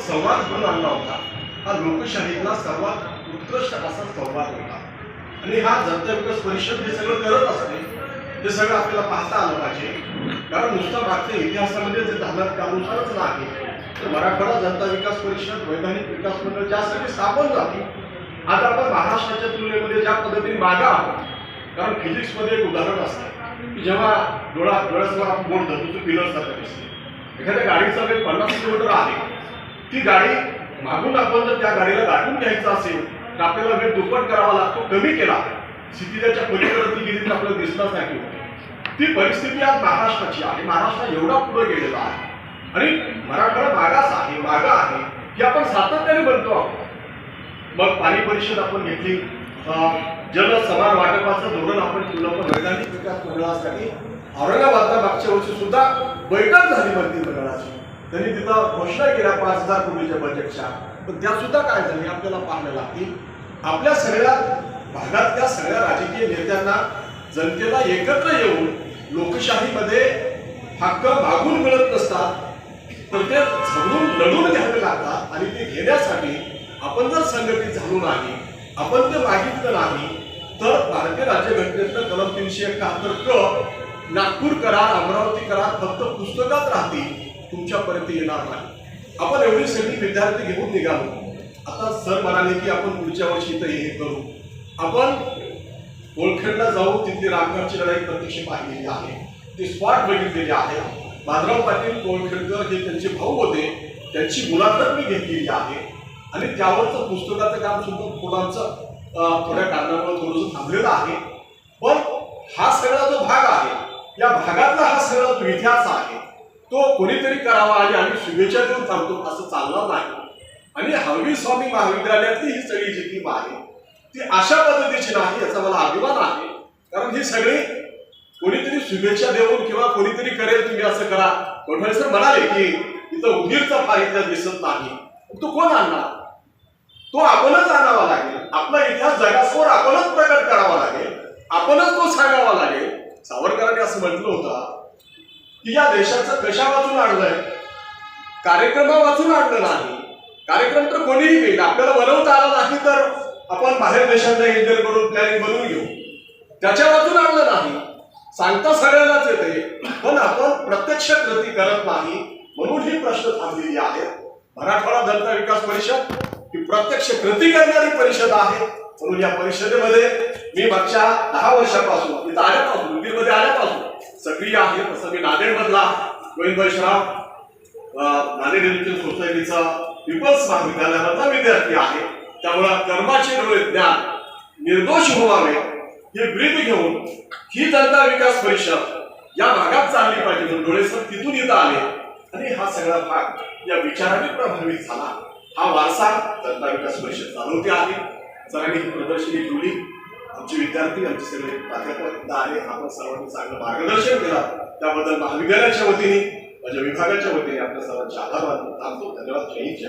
संवाद घडून आणला होता. हा लोकशाहीतला सर्वात उत्कृष्ट असा संवाद होता. आणि हा जनता विकास परिषद हे सगळं करत असते हे सगळं आपल्याला पाहता आलं पाहिजे. कारण नुसतं मागच्या इतिहासामध्ये जे झालं त्यानुसारच नाही तर मराठवाडा जनता विकास परिषद वैधानिक विकास मंडळ ज्यासाठी स्थापन झाली आज आपण महाराष्ट्राच्या तुलनेमध्ये ज्या पद्धतीने मागा आहोत कारण फिजिक्समध्ये एक उदाहरण असतं की जेव्हा डोळा डोळ्यासमोर आपण बोट धरतो तो पिलर सारखं दिसते एखाद्या गाडीचा वेग पन्नास किलोमीटर आहे ती गाडी मागून आपण जर त्या गाडीला गाठून घ्यायचं असेल तर आपल्याला वेळ दुप्पट करावा लागतो कमी केला. क्षितिजाच्या पलीकडे ती गेली तर आपल्याला दिसण्यासाठी नाही ती परिस्थिती आज महाराष्ट्राची आहे. महाराष्ट्र एवढा पुढे गेलेला आहे. आणि मराठवाडा मागास आहे मागा आहे की आपण सातत्याने बनतो आहोत. मग पाणी परिषद आपण घेतली. अं, जल समान वाटपाचं धोरण आपण ठेवलं पण वैधानिक विकास मंडळासाठी औरंगाबादला मागच्या वर्षी सुद्धा बैठक झाली मंत्रिमंडळाची. त्यांनी तिथं घोषणा केल्या पाच हजार कोटीच्या बजेटच्या पण त्या सुद्धा काय झाली? आपल्याला पाहायला लागतील. आपल्या सगळ्या भागातल्या सगळ्या राजकीय नेत्यांना जनतेला एकत्र येऊन लोकशाहीमध्ये हक्क भागून मिळत नसतात. तर ते झगडून लढून घ्यावे लागतात आणि ते घेण्यासाठी आपण जर संघटित झालो नाही आपण ते मागितलं नाही तर भारतीय राज्यघटनेतलं कलम तीनशे एकाहत्तर क नागपूर करार अमरावती करार फक्त पुस्तकात राहतील. तुमच्यापर्यंत येणार नाही. आपण एवढी सगळी विद्यार्थी घेऊन निघालो. आता सर म्हणाले की आपण पुढच्या वर्षी इथं हे करू. आपण ओळखेडला जाऊन तिथली रामगडची लढाई प्रत्यक्ष पाहिलेली आहे. ती स्पॉट बघितलेली आहे. माधवराव पाटील कोळखेडकर हे त्यांचे भाऊ होते. त्यांची मुलाखत मी घेतलेली आहे. आणि त्यावरचं पुस्तकाचं काम सुद्धा थोडाचं थोड्या कारणामुळे थोडंसं थांबलेलं आहे. पण हा सगळा जो भाग आहे या भागातला हा सगळा जो इतिहास आहे तो कोणीतरी करावा आणि आम्ही शुभेच्छा देऊन थांबतो असं चालणार नाही. आणि हरवी स्वामी महाविद्यालयातली ही सगळी जी टीम आहे ती अशा पद्धतीची नाही याचा मला अभिमान आहे. कारण ही सगळी कोणीतरी शुभेच्छा देऊन किंवा कोणीतरी करेल तुम्ही असं करा. कोठवळे सर म्हणाले की इथं उंदीरचा फायदा दिसत नाही. तो कोण आणणार? तो आपणच आणावा लागेल. आपला इतिहास जगासमोर आपणच प्रकट करावा लागेल. आपणच तो सांगावा लागेल. सावरकरांनी असं म्हटलं होतं की या देशाचं कशा वाचून आणलंय? कार्यक्रमा वाचून आणलं नाही. कार्यक्रम तर कोणीही घेईल. आपल्याला बनवता आला नाही तर आपण बाहेर देशांना इंजिनियर करून प्लॅनिंग बनवून घेऊ. त्याच्या वाचून आणलं नाही. सांगता सगळ्यांनाच येते. पण आपण प्रत्यक्ष कृती करत नाही म्हणून ही प्रश्न थांबलेली आहे. मराठवाडा जनता विकास परिषद ही प्रत्यक्ष कृती करणारी परिषद आहे. म्हणून या परिषदेमध्ये मी मागच्या दहा वर्षापासून इथं आल्यापासून उदगीरमध्ये आल्यापासून सक्रिय आहे तसं मी नांदेडमधला गोविंद वैश्राव नांदेड एज्युकेशन सोसायटीचा पीपल्स महाविद्यालयामधला विद्यार्थी आहे. त्यामुळं कर्माचे ज्ञान निर्दोष व्हावे हे ब्रीद घेऊन ही जनता विकास परिषद या भागात चालली पाहिजे म्हणून डोळेसर तिथून इथं आले. आणि हा सगळा भाग या विचाराने प्रभावित झाला. हा वारसा जनता विकास परिषद चालवते आहे. सरांनी ही प्रदर्शनी ठेवली आमचे विद्यार्थी आमचे सगळे प्राध्यापक आहे. आपण सर्वांनी चांगलं मार्गदर्शन केलं. त्याबद्दल महाविद्यालयाच्या वतीने माझ्या विभागाच्या वतीने आपल्या सर्वांचे आभार मानतो. थांबतो. धन्यवाद. जय जय